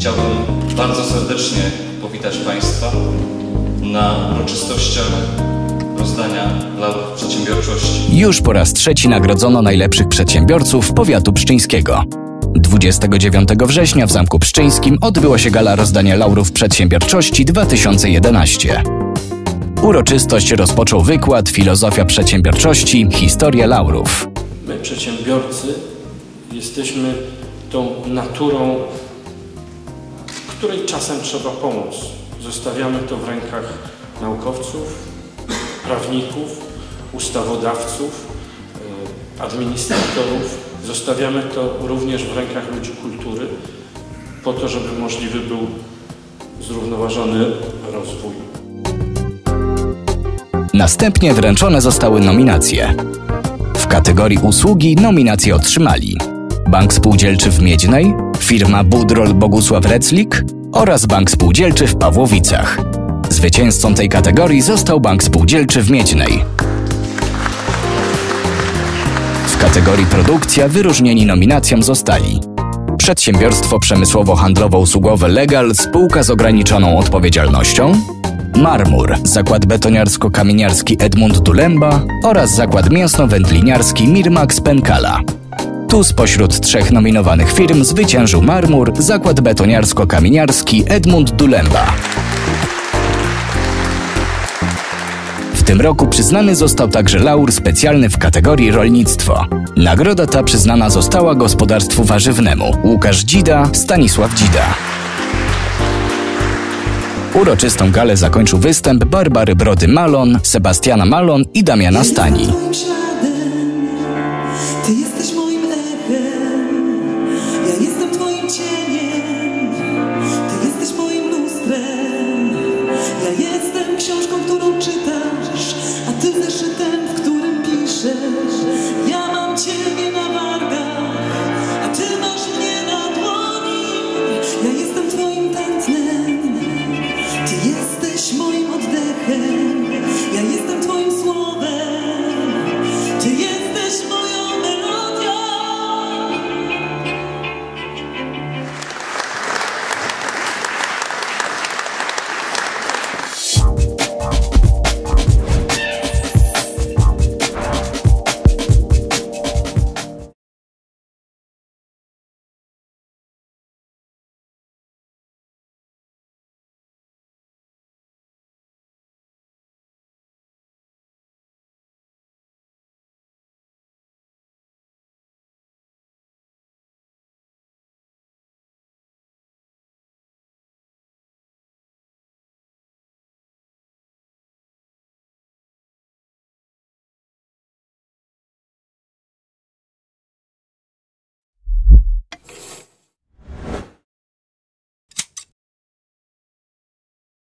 Chciałbym bardzo serdecznie powitać Państwa na uroczystościach rozdania laurów przedsiębiorczości. Już po raz trzeci nagrodzono najlepszych przedsiębiorców powiatu pszczyńskiego. 29 września w Zamku Pszczyńskim odbyła się gala rozdania laurów przedsiębiorczości 2011. Uroczystość rozpoczął wykład Filozofia przedsiębiorczości Historia laurów. My, przedsiębiorcy, jesteśmy tą naturą, której czasem trzeba pomóc. Zostawiamy to w rękach naukowców, prawników, ustawodawców, e, administratorów. Zostawiamy to również w rękach ludzi kultury, po to, żeby możliwy był zrównoważony rozwój. Następnie wręczone zostały nominacje. W kategorii usługi nominacje otrzymali Bank Spółdzielczy w Miedźnej, firma Budrol Bogusław Reclik oraz Bank Spółdzielczy w Pawłowicach. Zwycięzcą tej kategorii został Bank Spółdzielczy w Miedźnej. W kategorii produkcja wyróżnieni nominacją zostali Przedsiębiorstwo Przemysłowo-Handlowo-Usługowe Legal Spółka z ograniczoną odpowiedzialnością, Marmur, Zakład Betoniarsko-Kamieniarski Edmund Dulemba oraz Zakład Mięsno-Wędliniarski Mirmax Penkala. Tu spośród trzech nominowanych firm zwyciężył Marmur, Zakład Betoniarsko-Kamieniarski Edmund Dulemba. W tym roku przyznany został także laur specjalny w kategorii rolnictwo. Nagroda ta przyznana została gospodarstwu warzywnemu Łukasz Dzida, Stanisław Dzida. Uroczystą galę zakończył występ Barbary Brody Malon, Sebastiana Malon i Damiana Stani. Twoim śladem Czy zeszytem, w którym piszesz Ja mam Ciebie na wargach A Ty masz mnie na dłoni. Ja jestem Twoim tętnem Ty jesteś moim oddechem.